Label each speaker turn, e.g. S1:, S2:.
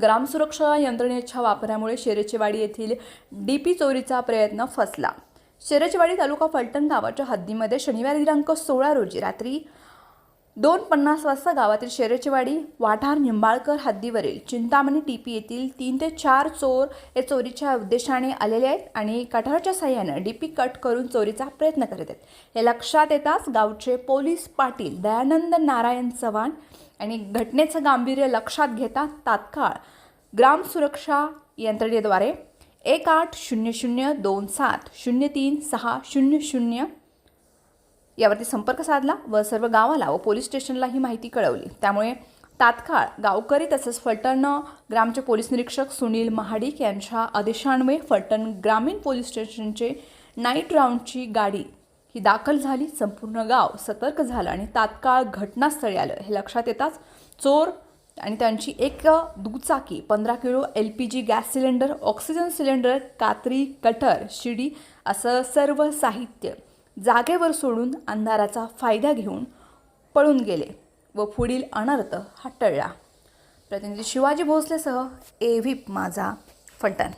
S1: ग्रामसुरक्षा यंत्रणेच्या वापरामुळे शेरेचेवाडी येथील डीपी चोरीचा प्रयत्न फसला. शेरेचेवाडी तालुका फलटण गावाच्या हद्दीमध्ये शनिवारी दिनांक सोळा रोजी रात्री दोन पन्नास वाजता गावातील शेरेचेवाडी वाठार निंबाळकर हद्दीवरील चिंतामणी टीपी येथील तीन ते चार चोर हे चोरीच्या उद्देशाने आलेले आहेत आणि कठारच्या साह्यानं डीपी कट करून चोरीचा प्रयत्न करत आहेत. हे लक्षात येताच गावचे पोलीस पाटील दयानंद नारायण चव्हाण आणि घटनेचं गांभीर्य लक्षात घेता तात्काळ ग्राम सुरक्षा यंत्रणेद्वारे एक आठ शून्य शून्य दोन सात शून्य तीन सहा शून्य शून्य यावरती संपर्क साधला व सर्व गावाला व पोलीस स्टेशनला ही माहिती कळवली. त्यामुळे तात्काळ गावकरी तसंच फलटण ग्रामचे पोलीस निरीक्षक सुनील महाडिक यांच्या आदेशान्वये फलटण ग्रामीण पोलीस स्टेशनचे नाईट राऊंडची गाडी ही दाखल झाली. संपूर्ण गाव सतर्क झालं आणि तात्काळ घटनास्थळी आलं. हे लक्षात येताच चोर आणि त्यांची एक दुचाकी पंधरा kilo L P G gas cylinder oxygen cylinder कात्री कटर शिडी असं सर्व साहित्य जागेवर सोडून अंधाराचा फायदा घेऊन पळून गेले व पुढील अनर्थ हा टळला. प्रतिनिधी शिवाजी भोसलेसह ए व्हीप माझा फलटण.